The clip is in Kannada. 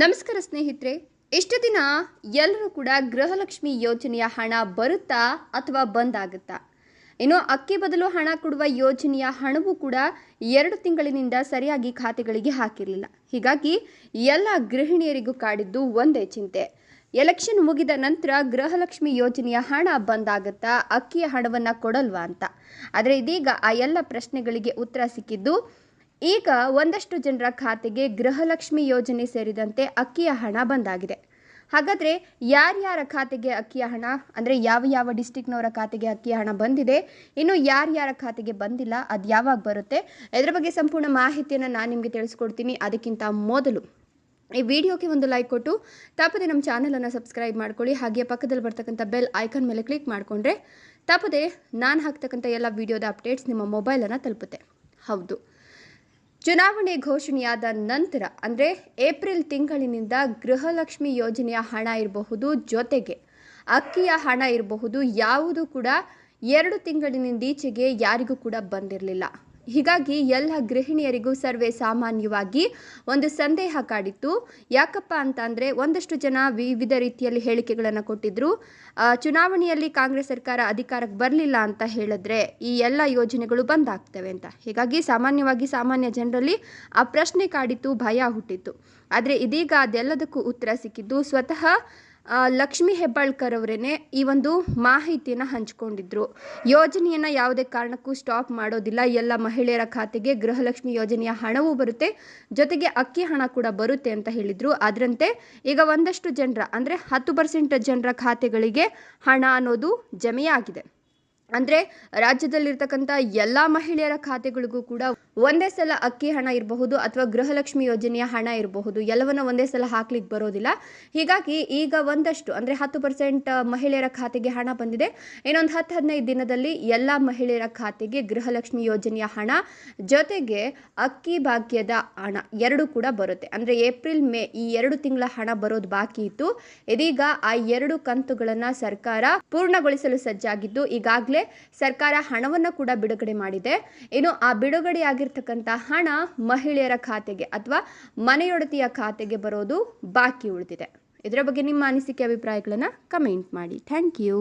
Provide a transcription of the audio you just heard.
ನಮಸ್ಕಾರ ಸ್ನೇಹಿತರೆ, ಇಷ್ಟು ದಿನ ಎಲ್ಲರೂ ಕೂಡ ಗೃಹಲಕ್ಷ್ಮಿ ಯೋಜನೆಯ ಹಣ ಬರುತ್ತಾ ಅಥವಾ ಬಂದಾಗುತ್ತಾ? ಇನ್ನು ಅಕ್ಕಿ ಬದಲು ಹಣ ಕೊಡುವ ಯೋಜನೆಯ ಹಣವೂ ಕೂಡ ಎರಡು ತಿಂಗಳಿನಿಂದ ಸರಿಯಾಗಿ ಖಾತೆಗಳಿಗೆ ಹಾಕಿರಲಿಲ್ಲ. ಹೀಗಾಗಿ ಎಲ್ಲ ಗೃಹಿಣಿಯರಿಗೂ ಕಾಡಿದ್ದು ಒಂದೇ ಚಿಂತೆ. ಎಲೆಕ್ಷನ್ ಮುಗಿದ ನಂತರ ಗೃಹಲಕ್ಷ್ಮಿ ಯೋಜನೆಯ ಹಣ ಬಂದಾಗುತ್ತಾ, ಅಕ್ಕಿಯ ಹಣವನ್ನು ಕೊಡಲ್ವಾ ಅಂತ. ಆದರೆ ಇದೀಗ ಆ ಎಲ್ಲ ಪ್ರಶ್ನೆಗಳಿಗೆ ಉತ್ತರ ಸಿಕ್ಕಿದ್ದು ಈಗ ಒಂದಷ್ಟು ಜನರ ಖಾತೆಗೆ ಗೃಹಲಕ್ಷ್ಮಿ ಯೋಜನೆ ಸೇರಿದಂತೆ ಅಕ್ಕಿಯ ಹಣ ಬಂದಾಗಿದೆ. ಹಾಗಾದರೆ ಯಾರ್ಯಾರ ಖಾತೆಗೆ ಅಕ್ಕಿಯ ಹಣ, ಅಂದರೆ ಯಾವ ಯಾವ ಡಿಸ್ಟಿಕ್ನವರ ಖಾತೆಗೆ ಅಕ್ಕಿಯ ಹಣ ಬಂದಿದೆ, ಇನ್ನು ಯಾರ್ಯಾರ ಖಾತೆಗೆ ಬಂದಿಲ್ಲ, ಅದು ಯಾವಾಗ ಬರುತ್ತೆ ಇದರ ಬಗ್ಗೆ ಸಂಪೂರ್ಣ ಮಾಹಿತಿಯನ್ನು ನಾನು ನಿಮಗೆ ತಿಳಿಸ್ಕೊಡ್ತೀನಿ ಅದಕ್ಕಿಂತ ಮೊದಲು. ಈ ವಿಡಿಯೋಗೆ ಒಂದು ಲೈಕ್ ಕೊಟ್ಟು, ತಪ್ಪದೆ ನಮ್ಮ ಚಾನಲನ್ನು ಸಬ್ಸ್ಕ್ರೈಬ್ ಮಾಡ್ಕೊಳ್ಳಿ, ಹಾಗೆ ಪಕ್ಕದಲ್ಲಿ ಬರ್ತಕ್ಕಂಥ ಬೆಲ್ ಐಕಾನ್ ಮೇಲೆ ಕ್ಲಿಕ್ ಮಾಡಿಕೊಂಡ್ರೆ ತಪ್ಪದೆ ನಾನು ಹಾಕ್ತಕ್ಕಂಥ ಎಲ್ಲ ವಿಡಿಯೋದ ಅಪ್ಡೇಟ್ಸ್ ನಿಮ್ಮ ಮೊಬೈಲನ್ನು ತಲುಪುತ್ತೆ. ಹೌದು. ಚುನಾವಣೆ ಘೋಷಣೆಯಾದ ನಂತರ, ಅಂದರೆ ಏಪ್ರಿಲ್ ತಿಂಗಳಿನಿಂದ ಗೃಹಲಕ್ಷ್ಮಿ ಯೋಜನೆಯ ಹಣ ಇರಬಹುದು ಜೊತೆಗೆ ಅಕ್ಕಿಯ ಹಣ ಇರಬಹುದು, ಯಾವುದು ಕೂಡ ಎರಡು ತಿಂಗಳಿನಿಂದೀಚೆಗೆ ಯಾರಿಗೂ ಕೂಡ ಬಂದಿರಲಿಲ್ಲ. ಹೀಗಾಗಿ ಎಲ್ಲ ಗೃಹಿಣಿಯರಿಗೂ ಸರ್ವೇ ಸಾಮಾನ್ಯವಾಗಿ ಒಂದು ಸಂದೇಹ ಕಾಡಿತ್ತು. ಯಾಕಪ್ಪ ಅಂತ ಅಂದರೆ ಒಂದಷ್ಟು ಜನ ವಿವಿಧ ರೀತಿಯಲ್ಲಿ ಹೇಳಿಕೆಗಳನ್ನು ಕೊಟ್ಟಿದ್ದರು ಚುನಾವಣೆಯಲ್ಲಿ ಕಾಂಗ್ರೆಸ್ ಸರ್ಕಾರ ಅಧಿಕಾರಕ್ಕೆ ಬರಲಿಲ್ಲ ಅಂತ ಹೇಳಿದ್ರೆ ಈ ಎಲ್ಲ ಯೋಜನೆಗಳು ಬಂದಾಗ್ತವೆ ಅಂತ. ಹೀಗಾಗಿ ಸಾಮಾನ್ಯವಾಗಿ ಸಾಮಾನ್ಯ ಜನರಲ್ಲಿ ಆ ಪ್ರಶ್ನೆ ಕಾಡಿತ್ತು, ಭಯ ಹುಟ್ಟಿತ್ತು. ಆದರೆ ಇದೀಗ ಅದೆಲ್ಲದಕ್ಕೂ ಉತ್ತರ ಸಿಕ್ಕಿದ್ದು ಸ್ವತಃ ಲಕ್ಷ್ಮಿ ಹೆಬ್ಬಾಳ್ಕರ್ ಅವರೇನೆ ಈ ಒಂದು ಮಾಹಿತಿಯನ್ನು ಹಂಚಿಕೊಂಡಿದ್ರು. ಯೋಜನೆಯನ್ನು ಯಾವುದೇ ಕಾರಣಕ್ಕೂ ಸ್ಟಾಪ್ ಮಾಡೋದಿಲ್ಲ. ಎಲ್ಲ ಮಹಿಳೆಯರ ಖಾತೆಗೆ ಗೃಹಲಕ್ಷ್ಮಿ ಯೋಜನೆಯ ಹಣವೂ ಬರುತ್ತೆ. ಜೊತೆಗೆ ಅಕ್ಕಿ ಹಣ ಕೂಡ ಬರುತ್ತೆ ಅಂತ ಹೇಳಿದರು. ಅದರಂತೆ ಈಗ ಒಂದಷ್ಟು ಜನರ, ಅಂದರೆ ಹತ್ತು ಪರ್ಸೆಂಟ್ ಜನರ ಖಾತೆಗಳಿಗೆ ಹಣ ಅನ್ನೋದು ಜಮೆಯಾಗಿದೆ. ಅಂದರೆ ರಾಜ್ಯದಲ್ಲಿರ್ತಕ್ಕಂಥ ಎಲ್ಲ ಮಹಿಳೆಯರ ಖಾತೆಗಳಿಗೂ ಕೂಡ ಒಂದೇ ಸಲ ಅಕ್ಕಿ ಹಣ ಇರಬಹುದು ಅಥವಾ ಗೃಹಲಕ್ಷ್ಮಿ ಯೋಜನೆಯ ಹಣ ಇರಬಹುದು, ಎಲ್ಲವನ್ನ ಒಂದೇ ಸಲ ಹಾಕ್ಲಿಕ್ಕೆ ಬರೋದಿಲ್ಲ. ಹೀಗಾಗಿ ಈಗ ಒಂದಷ್ಟು, ಅಂದ್ರೆ ಹತ್ತು ಪರ್ಸೆಂಟ್ ಮಹಿಳೆಯರ ಖಾತೆಗೆ ಹಣ ಬಂದಿದೆ. ಇನ್ನೊಂದು ಹತ್ತು ಹದಿನೈದು ದಿನದಲ್ಲಿ ಎಲ್ಲ ಮಹಿಳೆಯರ ಖಾತೆಗೆ ಗೃಹಲಕ್ಷ್ಮಿ ಯೋಜನೆಯ ಹಣ, ಜೊತೆಗೆ ಅಕ್ಕಿ ಭಾಗ್ಯದ ಹಣ ಎರಡು ಕೂಡ ಬರುತ್ತೆ. ಅಂದ್ರೆ ಏಪ್ರಿಲ್, ಮೇ ಈ ಎರಡು ತಿಂಗಳ ಹಣ ಬರೋದು ಬಾಕಿ ಇತ್ತು. ಇದೀಗ ಆ ಎರಡು ಕಂತುಗಳನ್ನು ಸರ್ಕಾರ ಪೂರ್ಣಗೊಳಿಸಲು ಸಜ್ಜಾಗಿದ್ದು, ಈಗಾಗಲೇ ಸರ್ಕಾರ ಹಣವನ್ನು ಕೂಡ ಬಿಡುಗಡೆ ಮಾಡಿದೆ. ಇನ್ನು ಆ ಬಿಡುಗಡೆ ಆಗಿರ್ತಕ್ಕಂಥ ಹಣ ಮಹಿಳೆಯರ ಖಾತೆಗೆ ಅಥವಾ ಮನೆಯೊಡತಿಯ ಖಾತೆಗೆ ಬರೋದು ಬಾಕಿ ಉಳಿದಿದೆ. ಇದರ ಬಗ್ಗೆ ನಿಮ್ಮ ಅನಿಸಿಕೆ, ಅಭಿಪ್ರಾಯಗಳನ್ನು ಕಮೆಂಟ್ ಮಾಡಿ. Thank you